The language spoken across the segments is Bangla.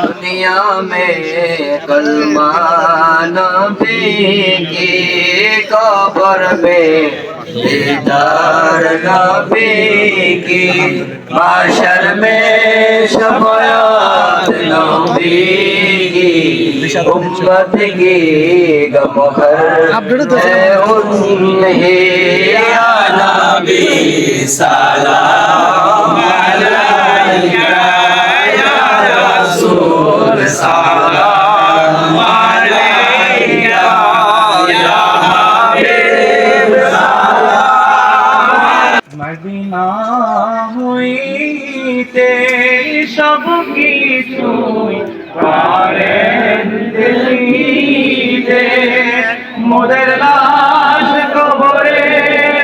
दुनिया में कलमान की कबर में दीदार नबी की माशर में शफायत नबी की उम्मत की गम भर है उन्हें या नबी सलाम পারেন দিতে মোদের লাশ কবরে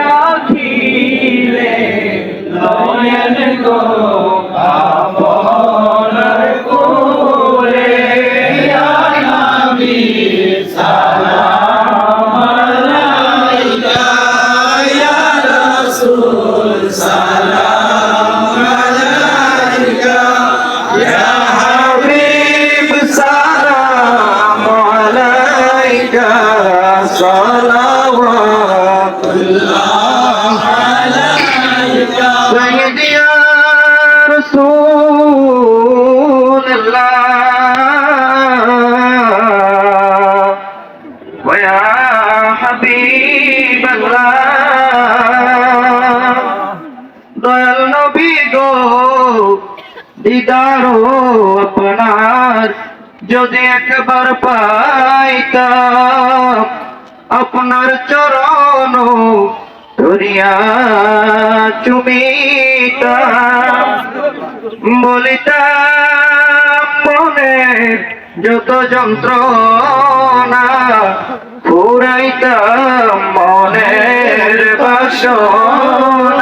রাখিলে লয়ন গো আপনার কোরে ইয়া নবী দিদার আপনার যদি একবার পাইতাম আপনার চরণ ধরিয়া চুমিতা বলিতা মনে যত যন্ত্রণা পুরাইতা মনের বাসনা।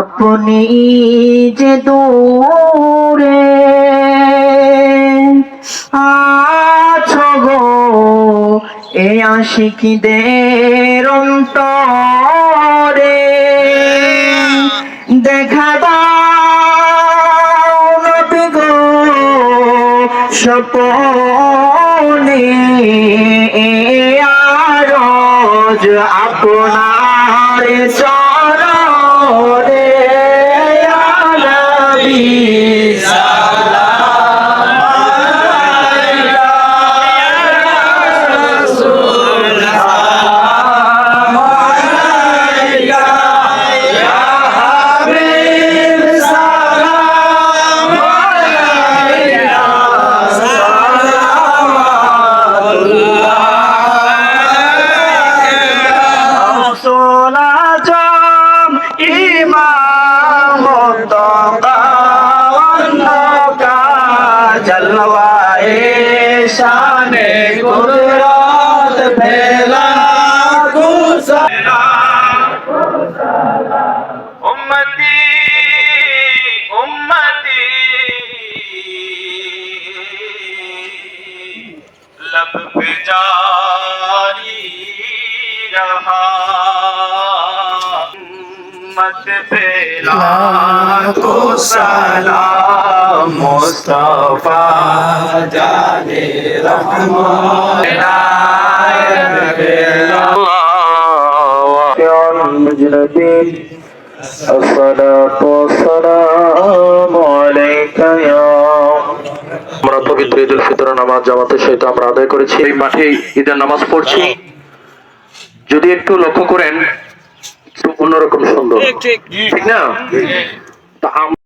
আপনি যে দূরে আছো গো এ আশিকিদের অন্তরে। দেখা দাও নবী গো সপনে রসুল আজম ইমাম কা জলওয়ায়ে শানে কুদরত ভেলা উম্মতি উম্মতি لب پہ جاری رہا मत पे लाखो सलाम मुस्तफा जाने रहमान الصلاة والسلام عليك يا আমরা পবিত্র ঈদ উল ফিতর নামাজ জামাতের সহিত আমরা আদায় করেছি এই মাঠে ঈদের নামাজ পড়ছি যদি একটু লক্ষ্য করেন একটু অন্যরকম সুন্দর। ঠিক না? তা আম-